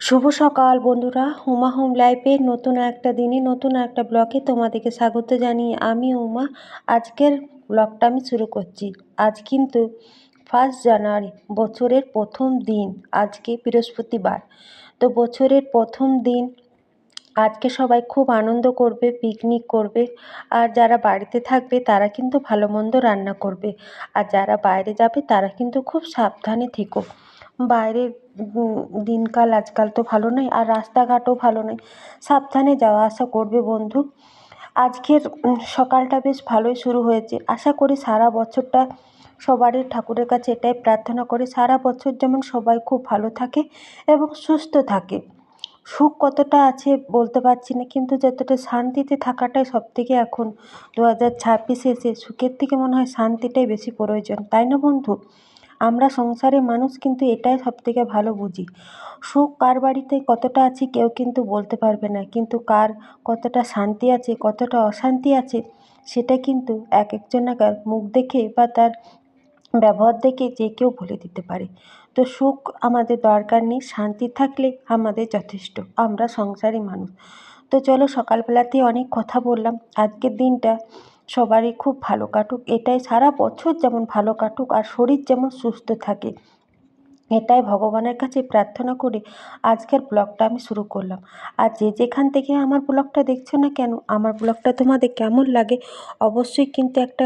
শুভ সকাল বন্ধুরা। উমা হোম লাইফের নতুন একটা দিনে, নতুন একটা ব্লগে তোমাদেরকে স্বাগত জানিয়ে আমি উমা আজকের ব্লগটা আমি শুরু করছি। আজ কিন্তু ফার্স্ট জানুয়ারি, বছরের প্রথম দিন, আজকে বৃহস্পতিবার। তো বছরের প্রথম দিন, আজকে সবাই খুব আনন্দ করবে পিকনিক করবে। আর যারা বাড়িতে থাকবে, তারা কিন্তু ভালো মন্দ রান্না করবে। আর যারা বাইরে যাবে, তারা কিন্তু খুব সাবধানে থেকো। বাইরের দিনকাল আজকাল তো ভালো নয় আর রাস্তাঘাটও ভালো নয়। সাবধানে যাওয়া আসা করবে বন্ধু। আজকের সকালটা বেশ ভালোই শুরু হয়েছে। আশা করি সারা বছরটা সবারই ঠাকুরের কাছে এটাই প্রার্থনা করি, সারা বছর যেমন সবাই খুব ভালো থাকে এবং সুস্থ থাকে। সুখ কতটা আছে বলতে পারছি না, কিন্তু যতটা শান্তিতে থাকাটাই সব থেকে এখন দু হাজার ছাব্বিশে এসে সুখের থেকে মনে হয় শান্তিটাই বেশি প্রয়োজন, তাই না বন্ধু? আমরা সংসারের মানুষ কিন্তু এটাই সবথেকে ভালো বুঝি। সুখ কার বাড়িতে কতটা আছে কেউ কিন্তু বলতে পারবে না। কিন্তু কার কতটা শান্তি আছে, কতটা অশান্তি আছে, সেটা কিন্তু এক একজনাকার মুখ দেখে বা তার ব্যবহার দেখে যে কেউ বলে দিতে পারে। তো সুখ আমাদের দরকার নেই, শান্তি থাকলে আমাদের যথেষ্ট, আমরা সংসারী মানুষ। তো চলো সকালবেলাতেই অনেক কথা বললাম। আজকের দিনটা সবারই খুব ভালো কাটুক। এটাই সারা বছর যেমন ভালো কাটুক আর শরীর যেমন সুস্থ থাকে। এটাই ভগবানের কাছে প্রার্থনা করে আজকের ব্লগটা আমি শুরু করলাম। আর যে যেখান থেকে আমার ব্লগটা দেখছ না কেন, আমার ব্লগটা তোমাদের কেমন লাগে অবশ্যই কিন্তু একটা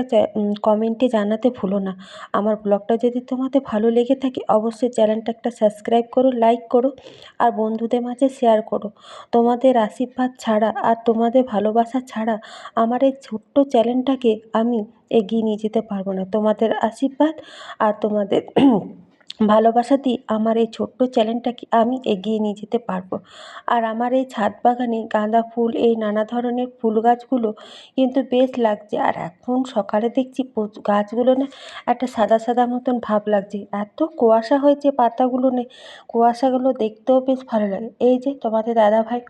কমেন্টে জানাতে ভুলো না। আমার ব্লগটা যদি তোমাদের ভালো লেগে থাকে অবশ্যই চ্যানেলটা একটা সাবস্ক্রাইব করো লাইক করো আর বন্ধুদের মাঝে শেয়ার করো। তোমাদের আশীর্বাদ ছাড়া আর তোমাদের ভালোবাসা ছাড়া আমার এই ছোট্ট চ্যানেলটাকে আমি এগিয়ে নিয়ে যেতে পারব না। তোমাদের আশীর্বাদ আর তোমাদের ভালোবাসা দিয়ে আমার এই ছোট্ট চ্যানেলটাকে আমি এগিয়ে নিয়ে যেতে পারব। আর আমার এই ছাদ বাগানে গাঁদা ফুল, এই নানা ধরনের ফুল গাছগুলো কিন্তু বেশ লাগছে। আর এখন সকালে দেখছি গাছগুলো না একটা সাদা সাদা মতন ভাব লাগছে। এত কুয়াশা হয়েছে পাতাগুলো নে, কুয়াশাগুলো দেখতেও বেশ ভালো লাগে। এই যে তোমাদের দাদাভাই,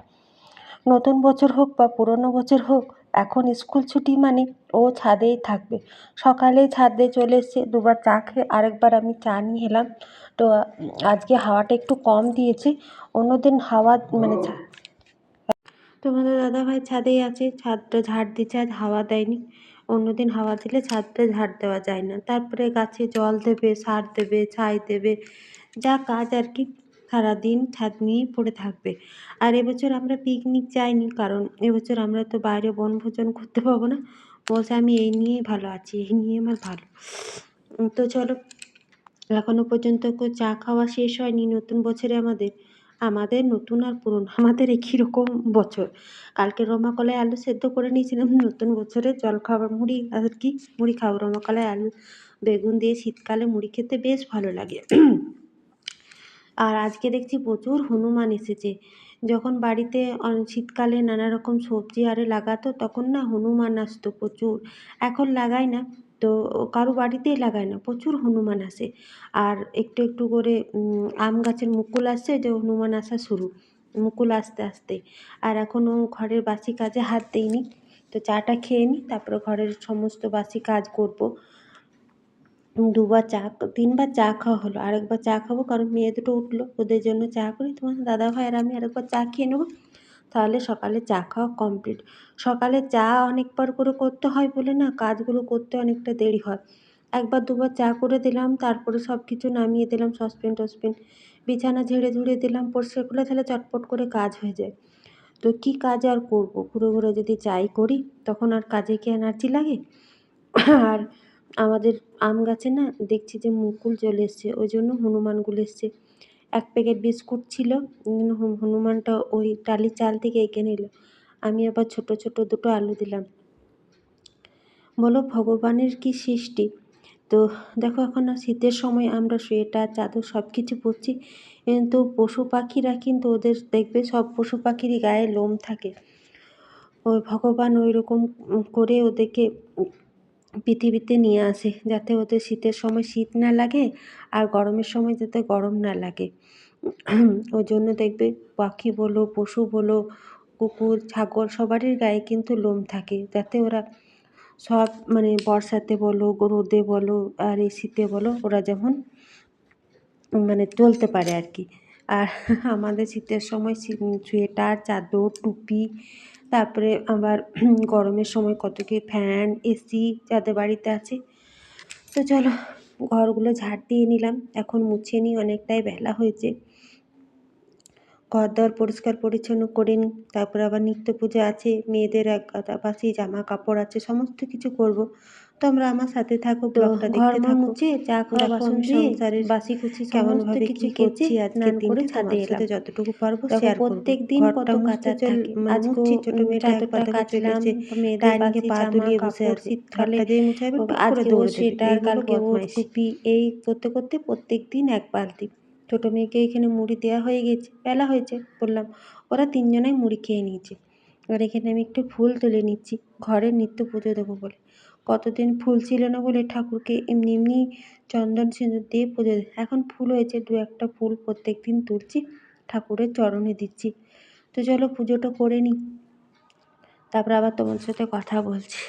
নতুন বছর হোক বা পুরনো বছর হোক এখন স্কুল ছুটি মানে ও ছাদেই থাকবে। সকালেই ছাদে চলে এসছে, দুবার চা খেয়ে আরেকবার আমি চা নিয়ে এলাম। তো আজকে হাওয়াটা একটু কম দিয়েছে, অন্যদিন হাওয়া মানে তোমাদের দাদাভাই ছাদেই আছে, ছাদটা ঝাড় দিচ্ছে, আজ হাওয়া দেয়নি। অন্যদিন হাওয়া দিলে ছাদটা ঝাড় দেওয়া যায় না। তারপরে গাছে জল দেবে, সার দেবে, ছাই দেবে, যা কাজ আর কি। সারাদিন ছাদ নিয়েই পড়ে থাকবে। আর এবছর আমরা পিকনিক যাইনি, কারণ এবছর আমরা তো বাইরে বনভোজন করতে পাবো না। বলছে আমি এই নিয়েই ভালো আছি, এই নিয়ে আমার ভালো। তো চলো এখনও পর্যন্ত চা খাওয়া শেষ হয়নি, নতুন বছরে আমাদের। আমাদের নতুন আর পুরনো, আমাদের একই রকম বছর। কালকে রমাকলায় আলু সেদ্ধ করে নিয়েছিলাম, নতুন বছরে জল খাবার মুড়ি আর কি, মুড়ি খাব। রমাকলায় আলু, বেগুন দিয়ে শীতকালে মুড়ি খেতে বেশ ভালো লাগে। আর আজকে দেখছি প্রচুর হনুমান এসেছে। যখন বাড়িতে শীতকালে নানা রকম সবজি আরে লাগাতো, তখন না হনুমান আসতো প্রচুর। এখন লাগায় না, তো কারও বাড়িতেই লাগায় না, প্রচুর হনুমান আসে। আর একটু একটু করে আম গাছের মুকুল আসছে, যে হনুমান আসা শুরু, মুকুল আসতে আসতে। আর এখনও ঘরের বাসি কাজে হাত দিইনি, তো চাটা খেয়ে নিই তারপরে ঘরের সমস্ত বাসি কাজ করব। দুবার চা তিনবার চা খাওয়া হলো। আরেকবার চা খাব কারণ মেয়ে দুটো উঠল। ওদের জন্য চা করি। তোমার দাদা ভাই আর আমি আরেকবার চা খেয়ে নেব। তাহলে সকালে চা খাওয়া কমপ্লিট। সকালে চা অনেকবার করে করতে হয় বলে না, কাজগুলো করতে অনেকটা দেরি হয়। একবার দুবার চা করে দিলাম, তারপরে সব কিছু নামিয়ে দিলাম, সসপেন টসপেন, বিছানা ঝেড়ে ঝুড়ে দিলাম, পরিষ্কার করলে তাহলে চটপট করে কাজ হয়ে যায়। তো কী কাজ আর করব? ঘুরে ঘুরে যদি চাই করি, তখন আর কাজে কি এনার্জি লাগে? আর আমাদের আম গাছে না দেখছি যে মুকুল চলে এসছে, ওই জন্য হনুমানগুলো এসছে। এক প্যাকেট বিস্কুট ছিল হনুমানটা ওই টালির চাল থেকে এঁকে নিল। আমি আবার ছোট ছোট দুটো আলু দিলাম। বলো, ভগবানের কি সৃষ্টি? তো দেখো, এখন শীতের সময় আমরা সোয়েটার, চাদর সব কিছু পরছি, কিন্তু পশু পাখিরা কিন্তু ওদের দেখবে সব পশু পাখিরই গায়ে লোম থাকে। ওই ভগবান ওই রকম করে ওদেরকে পৃথিবীতে নিয়ে আসে, যাতে ওদের শীতের সময় শীত না লাগে আর গরমের সময় যাতে গরম না লাগে। ওই জন্য দেখবে পাখি বলো, পশু বলো, কুকুর, ছাগল সবারই গায়ে কিন্তু লোম থাকে। যাতে ওরা সব মানে বর্ষাতে বলো, রোদে বলো আর এই শীতে বলো, ওরা যেমন মানে চলতে পারে আর কি। আর আমাদের শীতের সময় সোয়েটার চাদর, টুপি তারপরে আবার গরমের সময় কত কি ফ্যান, এসি যাদের বাড়িতে আছে। তো চলো, ঘরগুলো ঝাড় দিয়ে নিলাম। এখন মুছে নিই, অনেকটাই বেলা হয়েছে। ঘর দর পরিষ্কার পরিচ্ছন্ন করে নিই। তারপর আবার নিত্য পূজা আছে, মেয়েদের এক গাদা বাসি জামা কাপড় আছে, সমস্ত কিছু করব। তোমরা আমার সাথে থাকো ব্লগটা দেখতে থাকো। মুছে চা খাওয়া বাসন সংসারের বাসি কুচি কেমন ভাবে কি করছি আজকে দিন ছাদে এলাম। যতটুকু পারব শেয়ার প্রত্যেক দিন কত কাঁচা থাকে। আজকে ছোট মেয়েটা একবার কাচলাম মেয়েদের বাসি পা তুলিয়ে বসে আছে। শীতকালে দিয়ে মুছাইবে আজকে ও সেটার কালকে ও টুপি এই করতে করতে প্রত্যেক দিন এক বালতি। ছোটো মেয়েকে এখানে মুড়ি দেওয়া হয়ে গেছে বেলা হয়েছে বললাম ওরা তিনজনাই মুড়ি খেয়ে নিয়েছে। আর এখানে আমি একটু ফুল তুলে নিচ্ছি ঘরে নিত্য পুজো দেবো বলে। কতদিন ফুল ছিল না বলে ঠাকুরকে এমনি এমনি চন্দন সিঁদুর দিয়ে পুজো এখন ফুল হয়েছে, দু একটা ফুল প্রত্যেক দিন তুলছি, ঠাকুরের চরণে দিচ্ছি। তো চলো পুজোটা করে নিই। তারপর আবার তোমার সাথে কথা বলছি।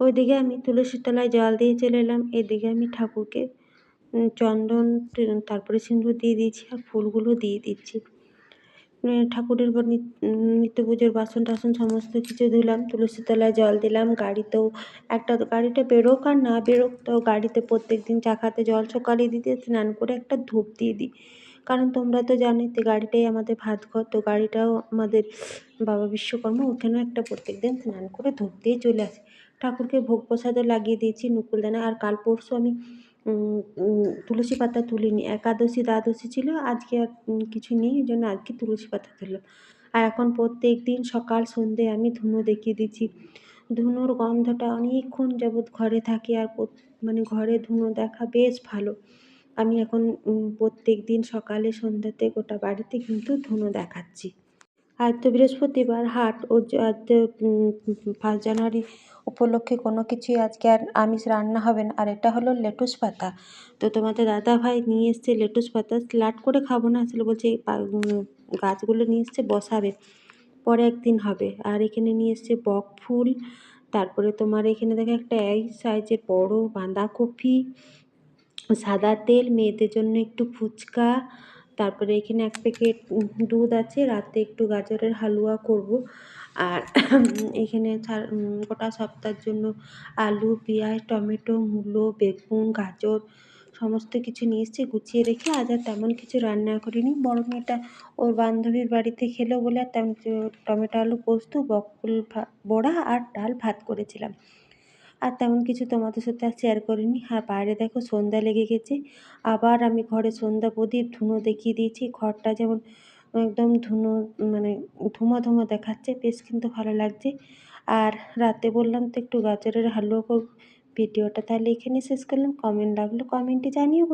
ওইদিকে আমি তুলসীর তলায় জল দিয়ে চলে এলাম। এদিকে আমি ঠাকুরকে চন্দন তারপরে সিঁদুর দিয়ে দিয়েছি আর ফুলগুলো দিয়ে দিচ্ছি। ঠাকুরের পর নিত্য পুজোর বাসন টাসন সমস্ত কিছু ধুলাম তুলসী তলায় জল দিলাম, গাড়িতেও একটা গাড়িটা বেরোক আর না বেরোক, তো গাড়িতে প্রত্যেক দিন চাকাতে জল সকালে দিতে, স্নান করে একটা ধূপ দিয়ে দিই। কারণ তোমরা তো জানোই তো গাড়িটাই আমাদের ভাত ঘর তো গাড়িটাও আমাদের বাবা বিশ্বকর্মা ওখানেও একটা প্রত্যেক দিন স্নান করে ধূপ দিয়ে চলে আসি। ঠাকুরকে ভোগ প্রসাদও লাগিয়ে দিয়েছি নুকুলদানা, আর কাল পরশু আমি তুলসী পাতা তুলিনি। একাদশী, দ্বাদশী ছিল, আজকে আর কিছু নেই, এই জন্য আজকে তুলসী পাতা তুললাম। আর এখন প্রত্যেক দিন সকাল সন্ধে আমি ধুনো দেখিয়ে দিচ্ছি ধুনোর গন্ধটা অনেকক্ষণ যাবৎ ঘরে থাকে, আর মানে ঘরে ধুনো দেখা বেশ ভালো। আমি এখন প্রত্যেক দিন সকালে সন্ধ্যাতে গোটা বাড়িতে কিন্তু ধুনো দেখাচ্ছি। আজ তো বৃহস্পতিবার হাট ও ফার্স্ট জানুয়ারি উপলক্ষে কোনো কিছুই আজকে আর আমিষ রান্না হবে না। আর এটা হলো লেটুস পাতা। তো তোমাদের দাদা ভাই নিয়ে এসছে লেটুস পাতা। স্লাট করে খাব না, আসলে বলছে এই গাছগুলো নিয়ে এসছে, বসাবে। পরে একদিন হবে। আর এখানে নিয়ে এসছে বক ফুল। তারপরে তোমার এখানে দেখো একটা এই সাইজের বড় বাঁধাকপি। সাদা তেল, মেয়েদের জন্য একটু ফুচকা, তারপরে এখানে এক প্যাকেট দুধ আছে, রাতে একটু গাজরের হালুয়া করব। আর এখানে গোটা সপ্তাহের জন্য আলু, পেঁয়াজ, টমেটো, মূলো, বেগুন, গাজর সমস্ত কিছু নিয়ে এসেছি, গুছিয়ে রেখে আজ আর তেমন কিছু রান্না করিনি। বড় মেয়েটা ওর বান্ধবীর বাড়িতে খেলো বলে আর তেমন টমেটো, আলু, পোস্ত, বকুল বড়া আর ডাল ভাত করেছিলাম। আর তেমন কিছু তোমাদের সাথে আর শেয়ার করিনি। আর বাইরে দেখো সন্ধ্যা লেগে গেছে। আবার আমি ঘরে সন্ধ্যা প্রদীপ ধুনো দেখিয়ে দিয়েছি। ঘরটা যেমন একদম ধুনো মানে ধুমা ধুমা দেখাচ্ছে, বেশ কিন্তু ভালো লাগছে। আর রাতে বললাম তো একটু গাজরের হালুয়া করব। ভিডিওটা তাহলে এখানে শেষ করলাম। কমেন্ট লাগল কমেন্টে জানিও